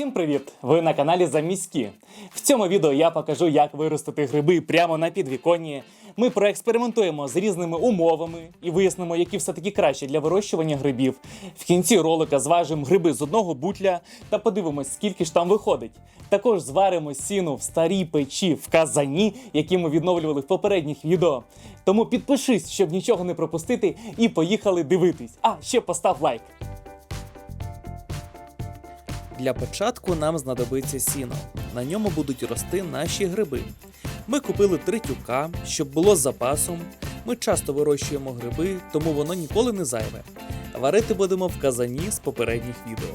Всім привіт! Ви на каналі Заміські. В цьому відео я покажу, як виростити гриби прямо на підвіконні. Ми проекспериментуємо з різними умовами і вияснимо, які все-таки краще для вирощування грибів. В кінці ролика зважимо гриби з одного бутля та подивимось, скільки ж там виходить. Також зваримо сіну в старій печі в казані, які ми відновлювали в попередніх відео. Тому підпишись, щоб нічого не пропустити, і поїхали дивитись. А ще постав лайк. Для початку нам знадобиться сіно. На ньому будуть рости наші гриби. Ми купили три тюка, щоб було з запасом. Ми часто вирощуємо гриби, тому воно ніколи не зайве. Варити будемо в казані з попередніх відео.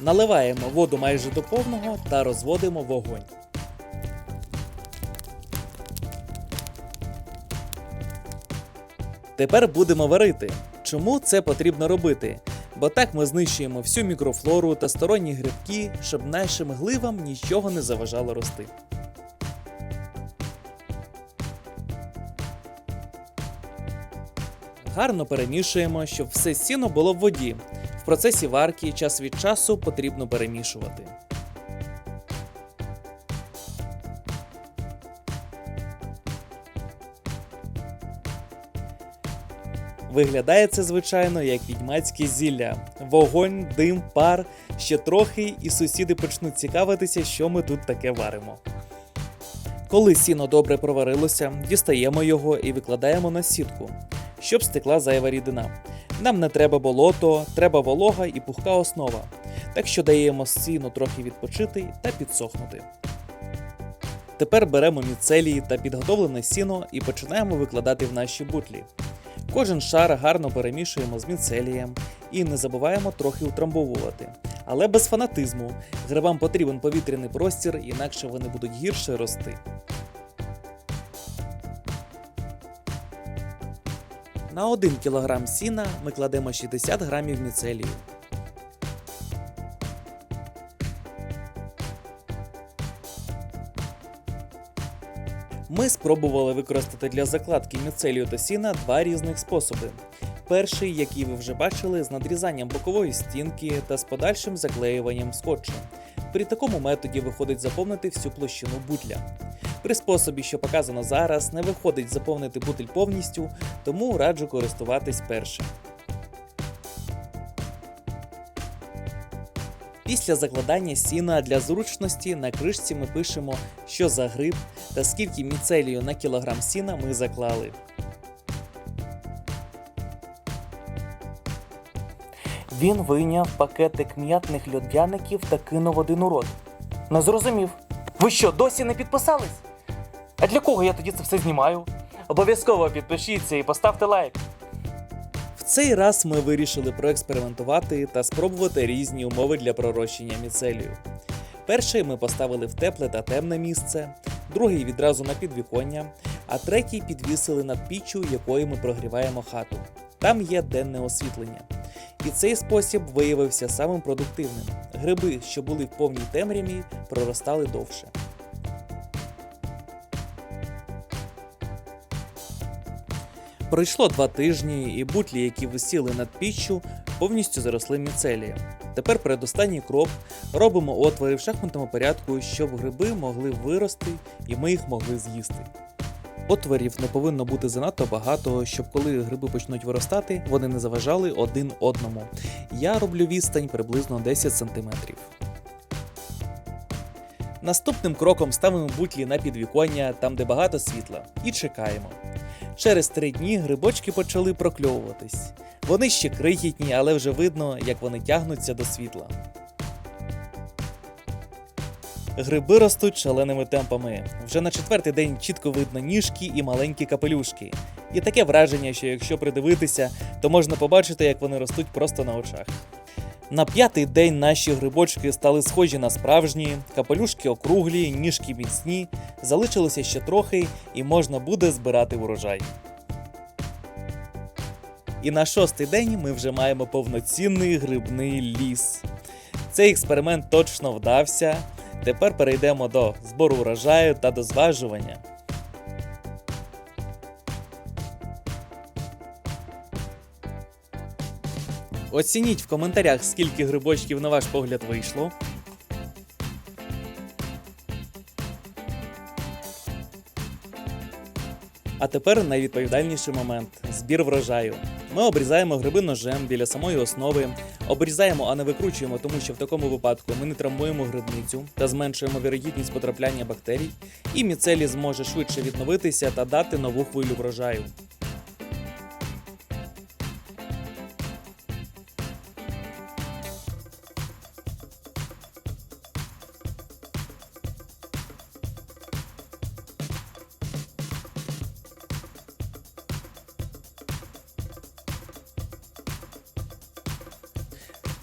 Наливаємо воду майже до повного та розводимо вогонь. Тепер будемо варити. Чому це потрібно робити? Бо так ми знищуємо всю мікрофлору та сторонні грибки, щоб нашим гливам нічого не заважало рости. Гарно перемішуємо, щоб все сіно було в воді. В процесі варки час від часу потрібно перемішувати. Виглядає це, звичайно, як відьмацьке зілля. Вогонь, дим, пар, ще трохи, і сусіди почнуть цікавитися, що ми тут таке варимо. Коли сіно добре проварилося, дістаємо його і викладаємо на сітку, щоб стекла зайва рідина. Нам не треба болото, треба волога і пухка основа. Так що даємо сіну трохи відпочити та підсохнути. Тепер беремо міцелії та підготовлене сіно і починаємо викладати в наші бутлі. Кожен шар гарно перемішуємо з міцелієм і не забуваємо трохи утрамбовувати. Але без фанатизму. Грибам потрібен повітряний простір, інакше вони будуть гірше рости. На 1 кг сіна ми кладемо 60 грамів міцелію. Ми спробували використати для закладки міцелію та сіна два різних способи. Перший, який ви вже бачили, з надрізанням бокової стінки та з подальшим заклеюванням скотчем. При такому методі виходить заповнити всю площину бутля. При способі, що показано зараз, не виходить заповнити бутиль повністю, тому раджу користуватись першим. Після закладання сіна для зручності на кришці ми пишемо, що за гриб та скільки міцелію на кілограм сіна ми заклали. Він вийняв пакетик м'ятних льодяників та кинув один у рот. Не зрозумів. Ви що, досі не підписались? А для кого я тоді це все знімаю? Обов'язково підпишіться і поставте лайк. В цей раз ми вирішили проекспериментувати та спробувати різні умови для пророщення міцелію. Перший ми поставили в тепле та темне місце, другий відразу на підвіконня, а третій підвісили над піччю, якою ми прогріваємо хату. Там є денне освітлення. І цей спосіб виявився самим продуктивним. Гриби, що були в повній темряві, проростали довше. Пройшло два тижні, і бутлі, які висіли над піччю, повністю заросли міцелієм. Тепер передостанній крок робимо отвори в шахматному порядку, щоб гриби могли вирости і ми їх могли з'їсти. Отворів не повинно бути занадто багато, щоб коли гриби почнуть виростати, вони не заважали один одному. Я роблю відстань приблизно 10 см. Наступним кроком ставимо бутлі на підвіконня, там де багато світла, і чекаємо. Через три дні грибочки почали прокльовуватись. Вони ще крихітні, але вже видно, як вони тягнуться до світла. Гриби ростуть шаленими темпами. Вже на четвертий день чітко видно ніжки і маленькі капелюшки. І таке враження, що якщо придивитися, то можна побачити, як вони ростуть просто на очах. На п'ятий день наші грибочки стали схожі на справжні, капелюшки округлі, ніжки міцні, залишилося ще трохи, і можна буде збирати урожай. І на шостий день ми вже маємо повноцінний грибний ліс. Цей експеримент точно вдався. Тепер перейдемо до збору урожаю та до зважування. Оцініть в коментарях, скільки грибочків, на ваш погляд, вийшло. А тепер найвідповідальніший момент збір врожаю. Ми обрізаємо гриби ножем біля самої основи, обрізаємо, а не викручуємо, тому що в такому випадку ми не травмуємо грибницю та зменшуємо вірогідність потрапляння бактерій, і міцелій зможе швидше відновитися та дати нову хвилю врожаю.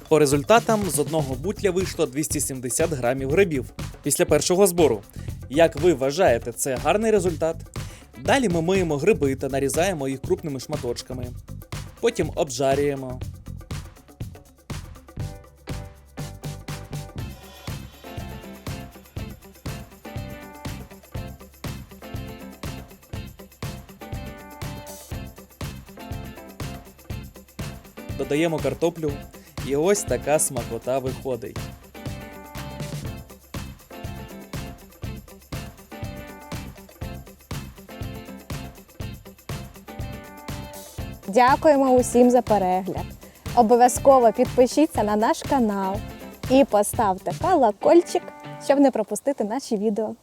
По результатам з одного бутля вийшло 270 грамів грибів після першого збору. Як ви вважаєте, це гарний результат? Далі ми миємо гриби та нарізаємо їх крупними шматочками. Потім обжарюємо. Додаємо картоплю, і ось така смакота виходить. Дякуємо усім за перегляд. Обов'язково підпишіться на наш канал і поставте колокольчик, щоб не пропустити наші відео.